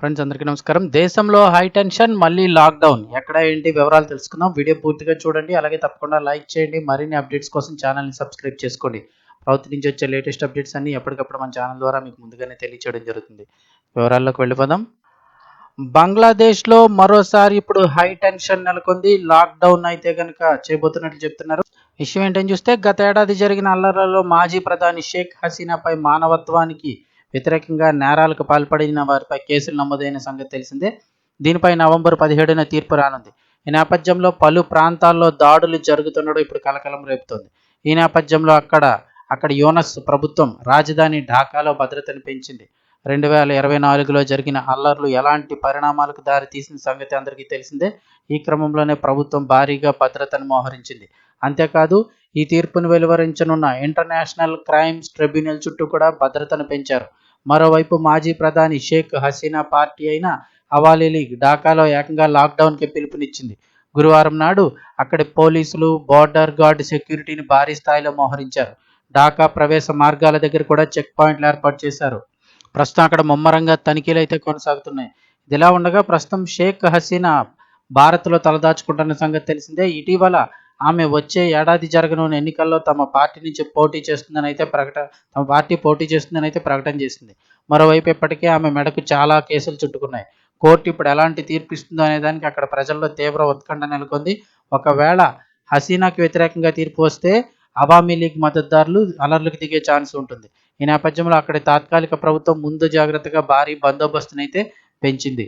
Friends అందరికీ నమస్కారం. దేశంలో హై టెన్షన్ మళ్ళీ లాక్డౌన్. ఎక్కడ ఏంటి వివరాలు తెలుసుకుందాం. వీడియో పూర్తిగా చూడండి. అలాగే తప్పకుండా లైక్ చేయండి. మరిన్ని అప్డేట్స్ కోసం ఛానల్ని సబ్స్క్రైబ్ చేసుకోండి. ప్రభుత్వం నుంచి వచ్చే లేటెస్ట్ అప్డేట్స్ అన్ని ఎప్పటికప్పుడు మన ఛానల్ ద్వారా మీకు ముందుగానే తెలియచేయడం జరుగుతుంది. వివరాల్లోకి వెళ్ళిపోదాం. బంగ్లాదేశ్లో మరోసారి ఇప్పుడు హై టెన్షన్ నెలకొంది. లాక్డౌన్ అయితే కనుక చేయబోతున్నట్లు చెప్తున్నారు. విషయం ఏంటని చూస్తే గత ఏడాది జరిగిన అల్లర్లలో మాజీ ప్రధాని షేక్ హసీనాపై మానవత్వానికి వ్యతిరేకంగా నేరాలకు పాల్పడిన వారిపై కేసులు నమోదైన సంగతి తెలిసిందే. దీనిపై నవంబర్ పదిహేడున తీర్పు రానుంది. ఈ నేపథ్యంలో పలు ప్రాంతాల్లో దాడులు జరుగుతుండడం ఇప్పుడు కలకలం రేపుతోంది. ఈ నేపథ్యంలో అక్కడ అక్కడ యోనస్ ప్రభుత్వం రాజధాని ఢాకాలో భద్రతను పెంచింది. రెండు వేల ఇరవై నాలుగులో జరిగిన అల్లర్లు ఎలాంటి పరిణామాలకు దారితీసిన సంగతి అందరికీ తెలిసిందే. ఈ క్రమంలోనే ప్రభుత్వం భారీగా భద్రతను మోహరించింది. అంతేకాదు ఈ తీర్పును వెలువరించనున్న ఇంటర్నేషనల్ క్రైమ్స్ ట్రిబ్యునల్ చుట్టూ కూడా భద్రతను పెంచారు. మరోవైపు మాజీ ప్రధాని షేక్ హసీనా పార్టీ అయిన అవాలీ లీగ్ ఢాకాలో ఏకంగా లాక్డౌన్కి పిలుపునిచ్చింది. గురువారం నాడు అక్కడి పోలీసులు బోర్డర్ గార్డ్ సెక్యూరిటీని భారీ స్థాయిలో మోహరించారు. ఢాకా ప్రవేశ మార్గాల దగ్గర కూడా చెక్ పాయింట్లు ఏర్పాటు చేశారు. ప్రస్తుతం అక్కడ ముమ్మరంగా తనిఖీలు అయితే కొనసాగుతున్నాయి. ఇదిలా ఉండగా ప్రస్తుతం షేక్ హసీనా భారత్లో తలదాచుకుంటున్న సంగతి తెలిసిందే. ఇటీవల ఆమె వచ్చే ఏడాది జరగనున్న ఎన్నికల్లో తమ పార్టీ నుంచి పోటీ చేస్తుందని అయితే ప్రకటన తమ పార్టీ పోటీ చేస్తుందని అయితే ప్రకటన చేసింది. మరోవైపు ఇప్పటికే ఆమె మెడకు చాలా కేసులు చుట్టుకున్నాయి. కోర్టు ఇప్పుడు ఎలాంటి తీర్పు ఇస్తుందో అనే దానికి అక్కడ ప్రజల్లో తీవ్ర ఉత్కంఠ నెలకొంది. ఒకవేళ హసీనాకు వ్యతిరేకంగా తీర్పు వస్తే అవామీ లీగ్ మద్దతుదారులు అలర్లకు దిగే ఛాన్స్ ఉంటుంది. ఈ నేపథ్యంలో అక్కడి తాత్కాలిక ప్రభుత్వం ముందు జాగ్రత్తగా భారీ బందోబస్తునైతే పెంచింది.